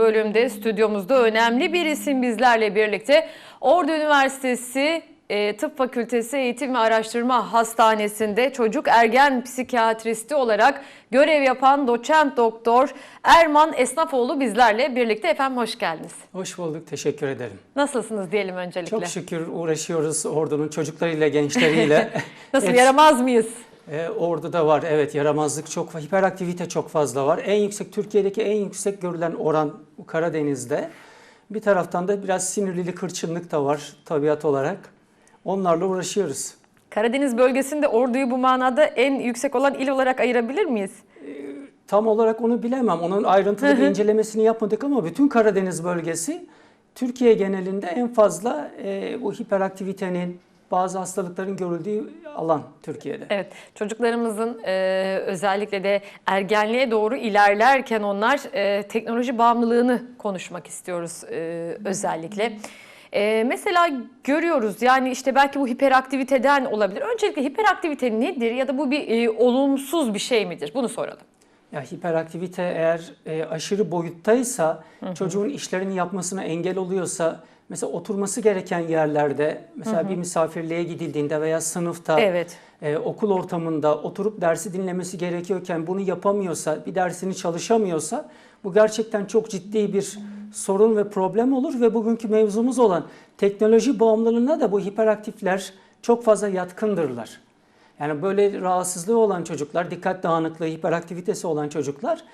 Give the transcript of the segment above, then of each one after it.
bölümde stüdyomuzda önemli bir isim bizlerle birlikte. Ordu Üniversitesi e, Tıp Fakültesi Eğitim ve Araştırma Hastanesi'nde çocuk ergen psikiyatristi olarak görev yapan doçent doktor Erman Esnafoğlu bizlerle birlikte. Efendim hoş geldiniz. Hoş bulduk, teşekkür ederim. Nasılsınız diyelim öncelikle. Çok şükür uğraşıyoruz ordunun çocuklarıyla, gençleriyle. Nasıl yaramaz mıyız? E, orduda var, evet yaramazlık çok, hiperaktivite çok fazla var. En yüksek, Türkiye'deki en yüksek görülen oran Karadeniz'de. Bir taraftan da biraz sinirlilik, hırçınlık da var tabiat olarak. Onlarla uğraşıyoruz. Karadeniz bölgesinde orduyu bu manada en yüksek olan il olarak ayırabilir miyiz? Tam olarak onu bilemem. Onun ayrıntılı bir incelemesini yapmadık ama bütün Karadeniz bölgesi Türkiye genelinde en fazla e, bu hiperaktivitenin, bazı hastalıkların görüldüğü alan Türkiye'de. Evet, çocuklarımızın e, özellikle de ergenliğe doğru ilerlerken onlar e, teknoloji bağımlılığını konuşmak istiyoruz e, özellikle. E, mesela görüyoruz yani işte belki bu hiperaktiviteden olabilir. Öncelikle hiperaktivite nedir ya da bu bir e, olumsuz bir şey midir? Bunu soralım. Ya hiperaktivite eğer e, aşırı boyuttaysa, çocuğun işlerini yapmasına engel oluyorsa, mesela oturması gereken yerlerde, mesela bir misafirliğe gidildiğinde veya sınıfta, Evet. e, okul ortamında oturup dersi dinlemesi gerekiyorken bunu yapamıyorsa, bir dersini çalışamıyorsa, bu gerçekten çok ciddi bir sorun ve problem olur ve bugünkü mevzumuz olan teknoloji bağımlılığına da bu hiperaktifler çok fazla yatkındırlar. Yani böyle rahatsızlığı olan çocuklar, dikkat dağınıklığı, hiperaktivitesi olan çocuklar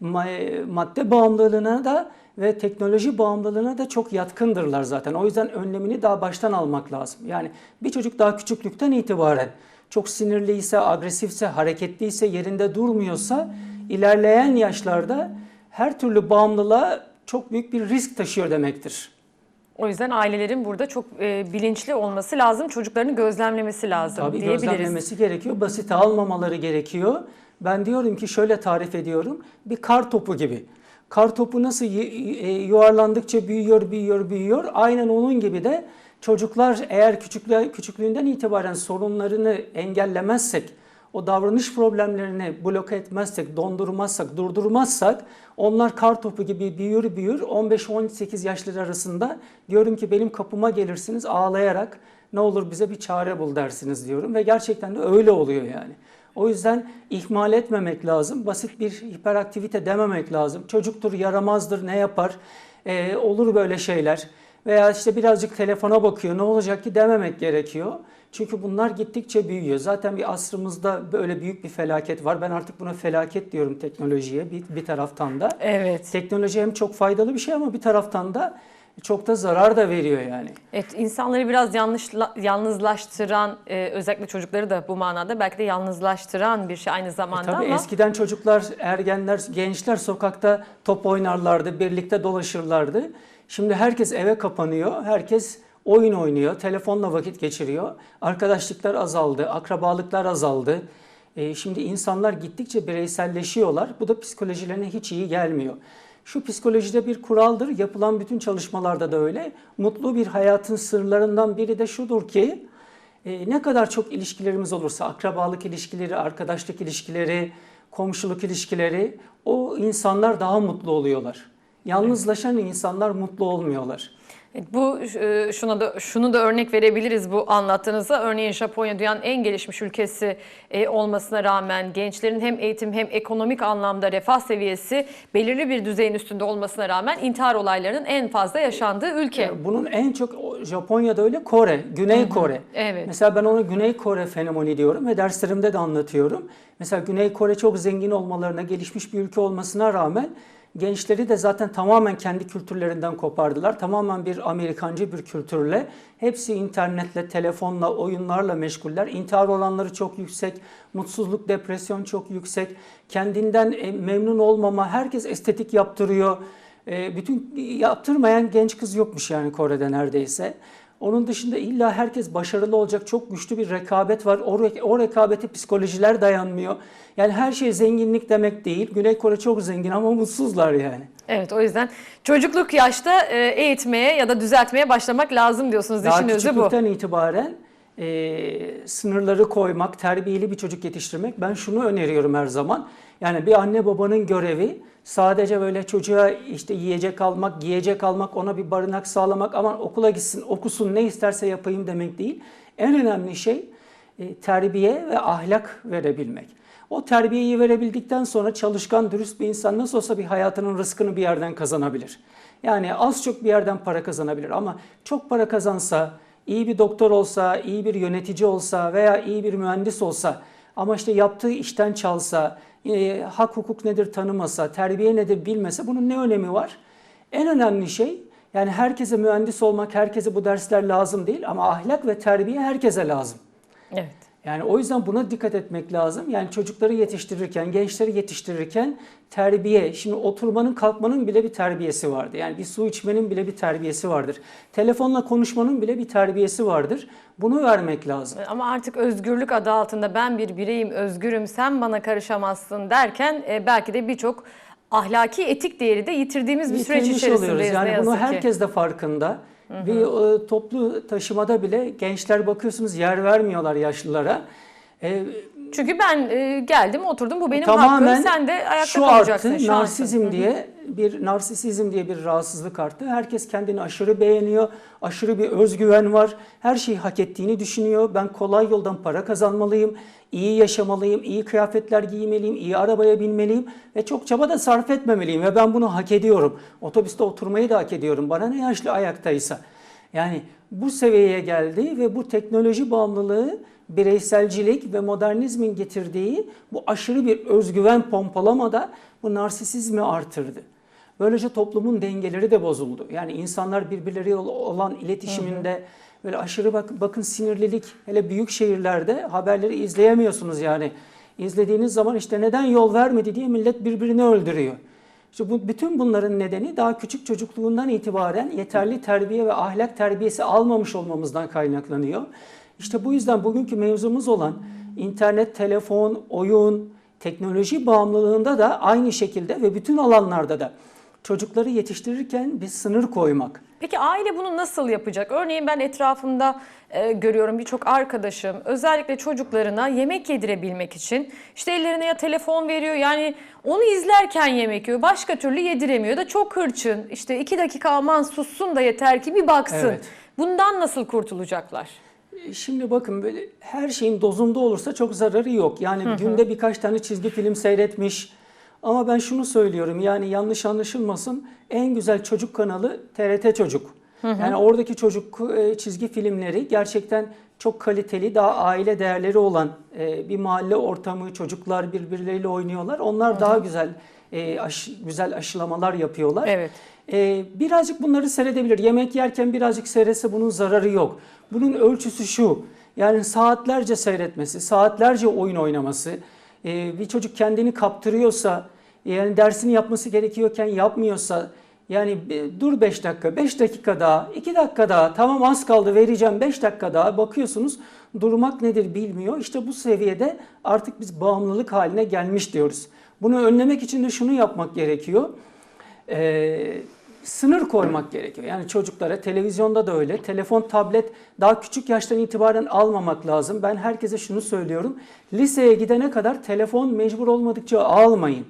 madde bağımlılığına da ve teknoloji bağımlılığına da çok yatkındırlar zaten. O yüzden önlemini daha baştan almak lazım. Yani bir çocuk daha küçüklükten itibaren çok sinirliyse, agresifse, hareketliyse, yerinde durmuyorsa ilerleyen yaşlarda her türlü bağımlılığa çok büyük bir risk taşıyor demektir. O yüzden ailelerin burada çok e, bilinçli olması lazım, çocuklarını gözlemlemesi lazım Tabii diyebiliriz. gözlemlemesi gerekiyor. Basite almamaları gerekiyor. Ben diyorum ki şöyle tarif ediyorum. Bir kar topu gibi. Kar topu nasıl e, yuvarlandıkça büyüyor, büyüyor, büyüyor. Aynen onun gibi de çocuklar eğer küçüklü- küçüklüğünden itibaren sorunlarını engellemezsek, o davranış problemlerini bloke etmezsek, dondurmazsak, durdurmazsak onlar kar topu gibi büyür büyür 15-18 yaşları arasında diyorum ki benim kapıma gelirsiniz ağlayarak ne olur bize bir çare bul dersiniz diyorum ve gerçekten de öyle oluyor yani. O yüzden ihmal etmemek lazım. Basit bir hiperaktivite dememek lazım. Çocuktur, yaramazdır, ne yapar? Ee, olur böyle şeyler. Veya işte birazcık telefona bakıyor, ne olacak ki dememek gerekiyor. Çünkü bunlar gittikçe büyüyor. Zaten bir asrımızda böyle büyük bir felaket var. Ben artık buna felaket diyorum teknolojiye bir, bir taraftan da. Evet. Teknoloji hem çok faydalı bir şey ama bir taraftan da çok da zarar da veriyor yani. Evet, insanları biraz yanlış yalnızlaştıran, e, özellikle çocukları da bu manada belki de yalnızlaştıran bir şey aynı zamanda Tabii ama eskiden çocuklar, ergenler, gençler sokakta top oynarlardı, birlikte dolaşırlardı. Şimdi herkes eve kapanıyor, herkes oyun oynuyor, telefonla vakit geçiriyor. Arkadaşlıklar azaldı, akrabalıklar azaldı. Ee, şimdi insanlar gittikçe bireyselleşiyorlar. Bu da psikolojilerine hiç iyi gelmiyor. Şu psikolojide bir kuraldır, yapılan bütün çalışmalarda da öyle. Mutlu bir hayatın sırlarından biri de şudur ki, e, ne kadar çok ilişkilerimiz olursa, akrabalık ilişkileri, arkadaşlık ilişkileri, komşuluk ilişkileri, o insanlar daha mutlu oluyorlar. Yalnızlaşan insanlar mutlu olmuyorlar. Bu e, şuna da şunu da örnek verebiliriz bu anlattığınızda. Örneğin Japonya dünyanın en gelişmiş ülkesi e, olmasına rağmen gençlerin hem eğitim hem ekonomik anlamda refah seviyesi belirli bir düzeyin üstünde olmasına rağmen intihar olaylarının en fazla yaşandığı ülke. Bunun en çok Japonya'da öyle Kore, Güney Kore. Evet. Mesela ben ona Güney Kore fenomeni diyorum ve derslerimde de anlatıyorum. Mesela Güney Kore çok zengin olmalarına, gelişmiş bir ülke olmasına rağmen gençleri de zaten tamamen kendi kültürlerinden kopardılar. Tamamen bir Amerikancı bir kültürle. Hepsi internetle, telefonla, oyunlarla meşguller. İntihar oranları çok yüksek. Mutsuzluk, depresyon çok yüksek. Kendinden e, memnun olmama, herkes estetik yaptırıyor. E, bütün yaptırmayan genç kız yokmuş yani Kore'de neredeyse. Onun dışında illa herkes başarılı olacak çok güçlü bir rekabet var. O, re- o rekabete psikolojiler dayanmıyor. Yani her şey zenginlik demek değil. Güney Kore çok zengin ama mutsuzlar yani. Evet o yüzden çocukluk yaşta e, eğitmeye ya da düzeltmeye başlamak lazım diyorsunuz. Daha özü bu. küçüklükten itibaren e, sınırları koymak, terbiyeli bir çocuk yetiştirmek. Ben şunu öneriyorum her zaman. Yani bir anne babanın görevi sadece böyle çocuğa işte yiyecek almak, giyecek almak, ona bir barınak sağlamak, aman okula gitsin, okusun, ne isterse yapayım demek değil. En önemli şey e, terbiye ve ahlak verebilmek. O terbiyeyi verebildikten sonra çalışkan, dürüst bir insan nasıl olsa bir hayatının rızkını bir yerden kazanabilir. Yani az çok bir yerden para kazanabilir ama çok para kazansa, iyi bir doktor olsa, iyi bir yönetici olsa veya iyi bir mühendis olsa ama işte yaptığı işten çalsa, e, hak hukuk nedir tanımasa, terbiye nedir bilmese bunun ne önemi var? En önemli şey yani herkese mühendis olmak, herkese bu dersler lazım değil ama ahlak ve terbiye herkese lazım. Evet. Yani o yüzden buna dikkat etmek lazım. Yani çocukları yetiştirirken, gençleri yetiştirirken terbiye, şimdi oturmanın, kalkmanın bile bir terbiyesi vardı. Yani bir su içmenin bile bir terbiyesi vardır. Telefonla konuşmanın bile bir terbiyesi vardır. Bunu vermek lazım. Ama artık özgürlük adı altında ben bir bireyim, özgürüm, sen bana karışamazsın derken e, belki de birçok ahlaki etik değeri de yitirdiğimiz bir süreç Yitirmiş içerisindeyiz oluyoruz. Yani bunu herkes de farkında. Bir e, toplu taşımada bile gençler bakıyorsunuz yer vermiyorlar yaşlılara. E, Çünkü ben e, geldim, oturdum, bu benim tamamen hakkım, sen de ayakta şu kalacaksın. arttı, şansın. narsizm diye bir narsisizm diye bir rahatsızlık arttı. Herkes kendini aşırı beğeniyor, aşırı bir özgüven var. Her şeyi hak ettiğini düşünüyor. Ben kolay yoldan para kazanmalıyım, iyi yaşamalıyım, iyi kıyafetler giymeliyim, iyi arabaya binmeliyim ve çok çaba da sarf etmemeliyim ve ben bunu hak ediyorum. Otobüste oturmayı da hak ediyorum. Bana ne yaşlı ayaktaysa. Yani bu seviyeye geldi ve bu teknoloji bağımlılığı bireyselcilik ve modernizmin getirdiği bu aşırı bir özgüven pompalamada bu narsisizmi artırdı. Böylece toplumun dengeleri de bozuldu. Yani insanlar birbirleriyle olan iletişiminde böyle aşırı bak, bakın sinirlilik hele büyük şehirlerde haberleri izleyemiyorsunuz yani. İzlediğiniz zaman işte neden yol vermedi diye millet birbirini öldürüyor. İşte bu, bütün bunların nedeni daha küçük çocukluğundan itibaren yeterli terbiye ve ahlak terbiyesi almamış olmamızdan kaynaklanıyor. İşte bu yüzden bugünkü mevzumuz olan internet, telefon, oyun, teknoloji bağımlılığında da aynı şekilde ve bütün alanlarda da çocukları yetiştirirken bir sınır koymak. Peki aile bunu nasıl yapacak? Örneğin ben etrafımda e, görüyorum birçok arkadaşım özellikle çocuklarına yemek yedirebilmek için işte ellerine ya telefon veriyor yani onu izlerken yemek yiyor başka türlü yediremiyor da çok hırçın işte iki dakika aman sussun da yeter ki bir baksın. Evet. Bundan nasıl kurtulacaklar? Şimdi bakın böyle her şeyin dozunda olursa çok zararı yok. Yani günde birkaç tane çizgi film seyretmiş. Ama ben şunu söylüyorum yani yanlış anlaşılmasın. En güzel çocuk kanalı TRT Çocuk. Yani oradaki çocuk e, çizgi filmleri gerçekten çok kaliteli, daha aile değerleri olan e, bir mahalle ortamı, çocuklar birbirleriyle oynuyorlar. Onlar daha güzel e, aşı- güzel aşılamalar yapıyorlar. Evet. Ee, birazcık bunları seyredebilir. Yemek yerken birazcık seyretse bunun zararı yok. Bunun ölçüsü şu. Yani saatlerce seyretmesi, saatlerce oyun oynaması. Ee, bir çocuk kendini kaptırıyorsa, yani dersini yapması gerekiyorken yapmıyorsa, yani e, dur 5 dakika, 5 dakika daha, 2 dakika daha, tamam az kaldı vereceğim 5 dakika daha bakıyorsunuz durmak nedir bilmiyor. İşte bu seviyede artık biz bağımlılık haline gelmiş diyoruz. Bunu önlemek için de şunu yapmak gerekiyor e, sınır koymak gerekiyor. Yani çocuklara televizyonda da öyle. Telefon, tablet daha küçük yaştan itibaren almamak lazım. Ben herkese şunu söylüyorum. Liseye gidene kadar telefon mecbur olmadıkça almayın.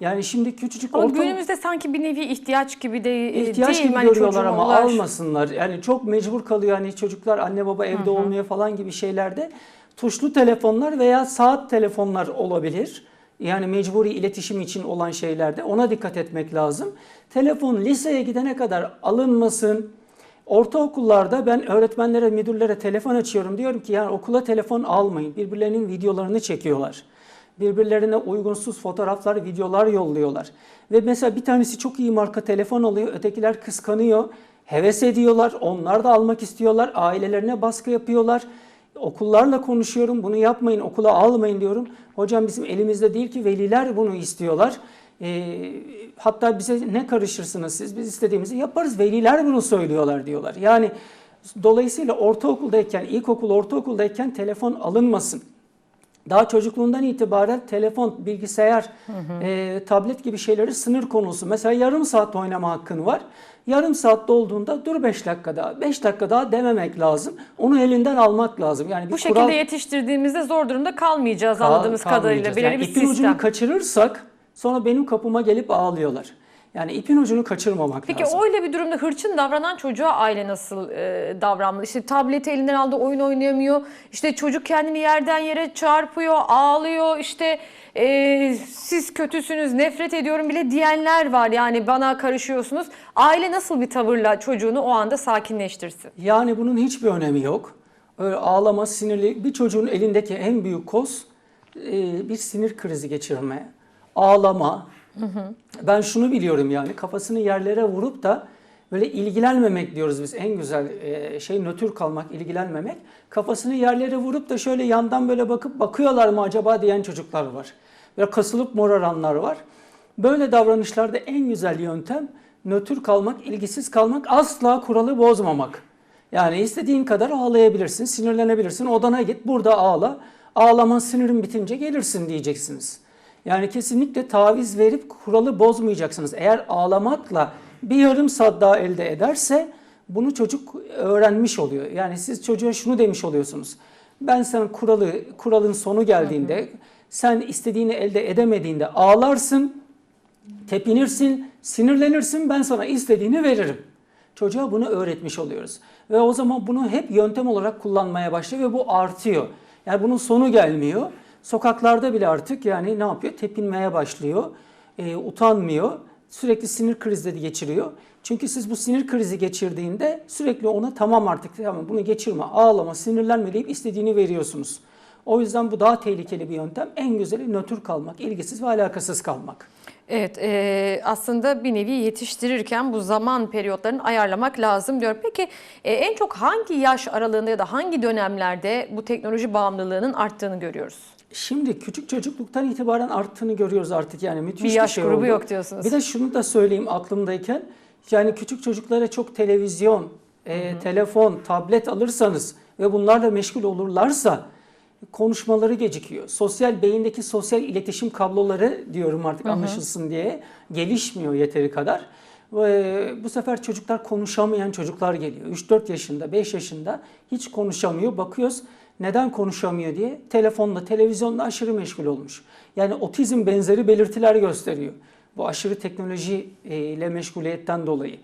Yani şimdi küçücük Ama orta günümüzde sanki bir nevi ihtiyaç gibi de ihtiyaç değil gibi Hani görüyorlar ama ulaş- almasınlar. Yani çok mecbur kalıyor hani çocuklar anne baba evde olmuyor falan gibi şeylerde tuşlu telefonlar veya saat telefonlar olabilir. Yani mecburi iletişim için olan şeylerde ona dikkat etmek lazım. Telefon liseye gidene kadar alınmasın. Ortaokullarda ben öğretmenlere, müdürlere telefon açıyorum. Diyorum ki yani okula telefon almayın. Birbirlerinin videolarını çekiyorlar. Birbirlerine uygunsuz fotoğraflar, videolar yolluyorlar. Ve mesela bir tanesi çok iyi marka telefon alıyor, ötekiler kıskanıyor. Heves ediyorlar, onlar da almak istiyorlar, ailelerine baskı yapıyorlar. Okullarla konuşuyorum, bunu yapmayın, okula almayın diyorum. Hocam bizim elimizde değil ki veliler bunu istiyorlar. Ee, hatta bize ne karışırsınız siz, biz istediğimizi yaparız. Veliler bunu söylüyorlar diyorlar. Yani dolayısıyla ortaokuldayken, ilkokul, ortaokuldayken telefon alınmasın. Daha çocukluğundan itibaren telefon, bilgisayar, e, tablet gibi şeyleri sınır konusu. Mesela yarım saat oynama hakkın var. Yarım saat dolduğunda dur 5 dakika daha, 5 dakika daha dememek lazım. Onu elinden almak lazım. Yani bir Bu şekilde kural- yetiştirdiğimizde zor durumda kalmayacağız Kal- anladığımız kadarıyla. kalmayacağız. Belirli Yani bir ipin sistem. ucunu kaçırırsak sonra benim kapıma gelip ağlıyorlar. Yani ipin ucunu kaçırmamak Peki lazım. öyle bir durumda hırçın davranan çocuğa aile nasıl e, davranmalı? İşte tableti elinden aldı oyun oynayamıyor. İşte çocuk kendini yerden yere çarpıyor, ağlıyor. İşte e, siz kötüsünüz, nefret ediyorum bile diyenler var. Yani bana karışıyorsunuz. Aile nasıl bir tavırla çocuğunu o anda sakinleştirsin? Yani bunun hiçbir önemi yok. Öyle ağlama, sinirli bir çocuğun elindeki en büyük koz e, bir sinir krizi geçirme, ağlama. Ben şunu biliyorum yani kafasını yerlere vurup da böyle ilgilenmemek diyoruz biz en güzel e, şey nötr kalmak, ilgilenmemek. Kafasını yerlere vurup da şöyle yandan böyle bakıp bakıyorlar mı acaba diyen çocuklar var. Böyle kasılıp moraranlar var. Böyle davranışlarda en güzel yöntem nötr kalmak, ilgisiz kalmak, asla kuralı bozmamak. Yani istediğin kadar ağlayabilirsin, sinirlenebilirsin. Odana git, burada ağla. Ağlaman sinirin bitince gelirsin diyeceksiniz. Yani kesinlikle taviz verip kuralı bozmayacaksınız. Eğer ağlamakla bir yarım saat daha elde ederse bunu çocuk öğrenmiş oluyor. Yani siz çocuğa şunu demiş oluyorsunuz. Ben sen kuralı kuralın sonu geldiğinde sen istediğini elde edemediğinde ağlarsın, tepinirsin, sinirlenirsin ben sana istediğini veririm. Çocuğa bunu öğretmiş oluyoruz. Ve o zaman bunu hep yöntem olarak kullanmaya başlıyor ve bu artıyor. Yani bunun sonu gelmiyor. Sokaklarda bile artık yani ne yapıyor? Tepinmeye başlıyor. Ee, utanmıyor. Sürekli sinir krizleri geçiriyor. Çünkü siz bu sinir krizi geçirdiğinde sürekli ona tamam artık tamam bunu geçirme, ağlama, sinirlenme deyip istediğini veriyorsunuz. O yüzden bu daha tehlikeli bir yöntem. En güzeli nötr kalmak, ilgisiz ve alakasız kalmak. Evet e, aslında bir nevi yetiştirirken bu zaman periyotlarını ayarlamak lazım diyor. Peki e, en çok hangi yaş aralığında ya da hangi dönemlerde bu teknoloji bağımlılığının arttığını görüyoruz? Şimdi küçük çocukluktan itibaren arttığını görüyoruz artık yani müthiş Bir yaş şey grubu oldu. yok diyorsunuz. Bir de şunu da söyleyeyim aklımdayken yani küçük çocuklara çok televizyon, e, telefon, tablet alırsanız ve bunlarla meşgul olurlarsa konuşmaları gecikiyor. Sosyal beyindeki sosyal iletişim kabloları diyorum artık anlaşılsın diye gelişmiyor yeteri kadar. Ve bu sefer çocuklar konuşamayan çocuklar geliyor. 3-4 yaşında, 5 yaşında hiç konuşamıyor. Bakıyoruz neden konuşamıyor diye telefonla, televizyonla aşırı meşgul olmuş. Yani otizm benzeri belirtiler gösteriyor. Bu aşırı teknoloji e, ile meşguliyetten dolayı.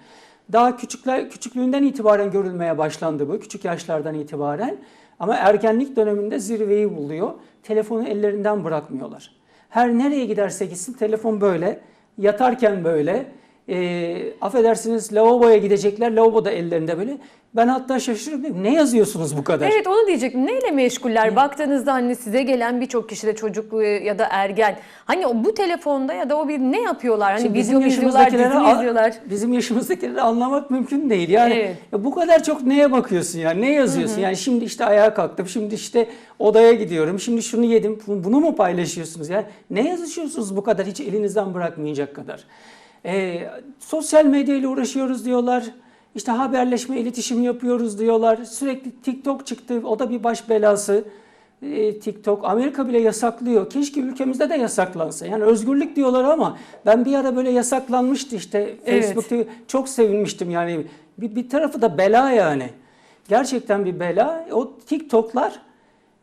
Daha küçükler küçüklüğünden itibaren görülmeye başlandı bu, küçük yaşlardan itibaren. Ama ergenlik döneminde zirveyi buluyor. Telefonu ellerinden bırakmıyorlar. Her nereye giderse gitsin telefon böyle, yatarken böyle. E, affedersiniz lavaboya gidecekler, lavabo da ellerinde böyle. Ben hatta şaşırıyorum. Ne yazıyorsunuz bu kadar? Evet onu diyecektim. Neyle meşguller? Baktığınızda hani size gelen birçok kişide çocuk e, ya da ergen. Hani o bu telefonda ya da o bir ne yapıyorlar? Hani Şimdi video izliyorlar, dizi izliyorlar? Bizim yaşımızdakileri anlamak mümkün değil. Yani Evet. ya bu kadar çok neye bakıyorsun yani? Ne yazıyorsun? Yani şimdi işte ayağa kalktım, şimdi işte odaya gidiyorum, şimdi şunu yedim. Bunu bunu mu paylaşıyorsunuz? Yani ne yazışıyorsunuz bu kadar hiç elinizden bırakmayacak kadar? Ee, sosyal medyayla uğraşıyoruz diyorlar. İşte haberleşme, iletişim yapıyoruz diyorlar. Sürekli TikTok çıktı. O da bir baş belası. Ee, TikTok Amerika bile yasaklıyor. Keşke ülkemizde de yasaklansa. Yani özgürlük diyorlar ama ben bir ara böyle yasaklanmıştı işte Evet. Facebook'ta çok sevinmiştim yani. Bir, bir tarafı da bela yani. Gerçekten bir bela. O TikTok'lar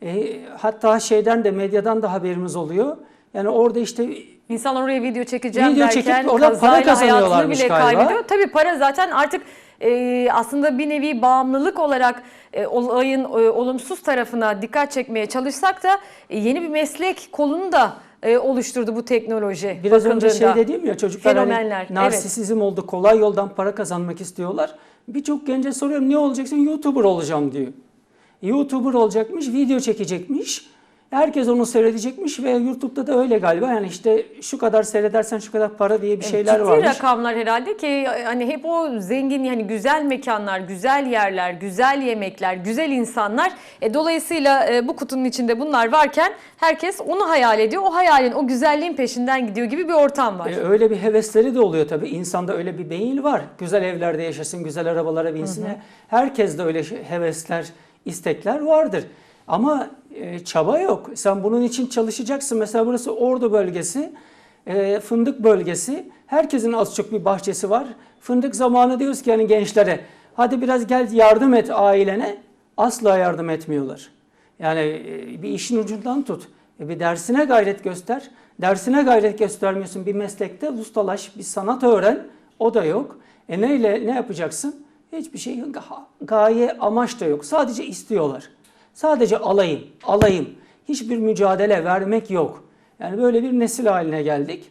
e, hatta şeyden de medyadan da haberimiz oluyor. Yani orada işte İnsanlar oraya video çekeceğim Video derken çekip orada para kazayla hayatını kazanıyorlarmış bile galiba. kaybediyor. Tabii para zaten artık e, aslında bir nevi bağımlılık olarak e, olayın e, olumsuz tarafına dikkat çekmeye çalışsak da e, yeni bir meslek kolunu da e, oluşturdu bu teknoloji. Biraz önce şey bakıldığında. dedim ya çocuklar hani Fenomenler, evet. narsisizm oldu kolay yoldan para kazanmak istiyorlar. Birçok gence soruyorum ne olacaksın? YouTuber olacağım diyor. YouTuber olacakmış, video çekecekmiş. Herkes onu seyredecekmiş ve YouTube'da da öyle galiba. Yani işte şu kadar seyredersen şu kadar para diye bir şeyler Ciddi varmış. rakamlar herhalde ki hani hep o zengin yani güzel mekanlar, güzel yerler, güzel yemekler, güzel insanlar. E, dolayısıyla e, bu kutunun içinde bunlar varken herkes onu hayal ediyor. O hayalin, o güzelliğin peşinden gidiyor gibi bir ortam var. E, öyle bir hevesleri de oluyor tabii. İnsanda öyle bir beyin var. Güzel evlerde yaşasın, güzel arabalara binsin. Herkes de öyle şey- hevesler, istekler vardır. Ama e, çaba yok. Sen bunun için çalışacaksın. Mesela burası Ordu bölgesi, e, fındık bölgesi. Herkesin az çok bir bahçesi var. Fındık zamanı diyoruz ki yani gençlere hadi biraz gel yardım et ailene. Asla yardım etmiyorlar. Yani e, bir işin ucundan tut. E, bir dersine gayret göster. Dersine gayret göstermiyorsun. Bir meslekte ustalaş, bir sanat öğren. O da yok. E neyle ne yapacaksın? Hiçbir şey Gaye, amaç da yok. Sadece istiyorlar. Sadece alayım, alayım. Hiçbir mücadele vermek yok. Yani böyle bir nesil haline geldik.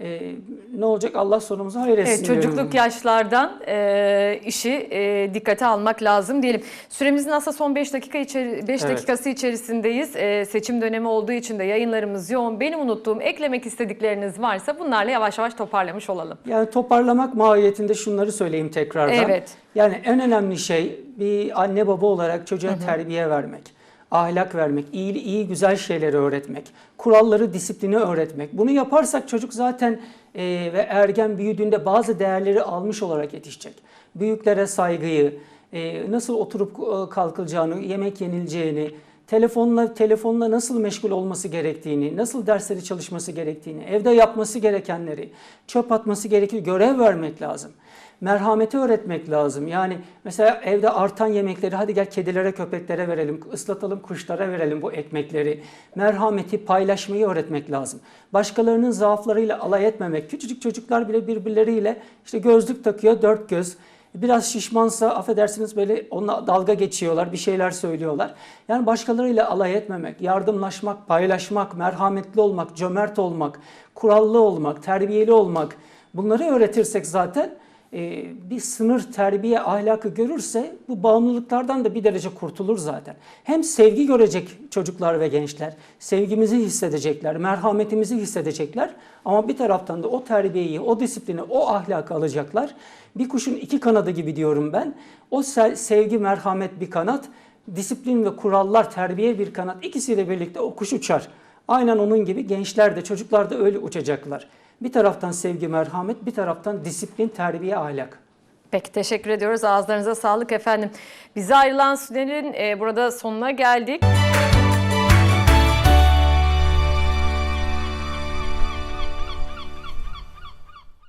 E, ne olacak Allah sonumuzu hayretsin Evet, diyorum. çocukluk yaşlardan e, işi e, dikkate almak lazım diyelim. Süremizin aslında son 5 dakika içeri 5 Evet. dakikası içerisindeyiz. E, seçim dönemi olduğu için de yayınlarımız yoğun. Benim unuttuğum, eklemek istedikleriniz varsa bunlarla yavaş yavaş toparlamış olalım. Yani toparlamak mahiyetinde şunları söyleyeyim tekrardan. Evet. Yani en önemli şey bir anne baba olarak çocuğa terbiye vermek, ahlak vermek, iyi, iyi güzel şeyleri öğretmek, kuralları, disiplini öğretmek. Bunu yaparsak çocuk zaten e, ve ergen büyüdüğünde bazı değerleri almış olarak yetişecek. Büyüklere saygıyı, e, nasıl oturup e, kalkılacağını, yemek yenileceğini, telefonla telefonla nasıl meşgul olması gerektiğini, nasıl dersleri çalışması gerektiğini, evde yapması gerekenleri, çöp atması gerekir, görev vermek lazım. Merhameti öğretmek lazım. Yani mesela evde artan yemekleri hadi gel kedilere, köpeklere verelim, ıslatalım, kuşlara verelim bu ekmekleri. Merhameti, paylaşmayı öğretmek lazım. Başkalarının zaaflarıyla alay etmemek. Küçücük çocuklar bile birbirleriyle işte gözlük takıyor, dört göz. Biraz şişmansa affedersiniz böyle onunla dalga geçiyorlar, bir şeyler söylüyorlar. Yani başkalarıyla alay etmemek, yardımlaşmak, paylaşmak, merhametli olmak, cömert olmak, kurallı olmak, terbiyeli olmak bunları öğretirsek zaten bir sınır, terbiye, ahlakı görürse bu bağımlılıklardan da bir derece kurtulur zaten. Hem sevgi görecek çocuklar ve gençler, sevgimizi hissedecekler, merhametimizi hissedecekler ama bir taraftan da o terbiyeyi, o disiplini, o ahlakı alacaklar. Bir kuşun iki kanadı gibi diyorum ben. O se- sevgi, merhamet bir kanat, disiplin ve kurallar, terbiye bir kanat. İkisiyle birlikte o kuş uçar. Aynen onun gibi gençler de çocuklar da öyle uçacaklar. Bir taraftan sevgi, merhamet, bir taraftan disiplin, terbiye, ahlak. Peki teşekkür ediyoruz. Ağızlarınıza sağlık efendim. Bize ayrılan sürenin e, burada sonuna geldik.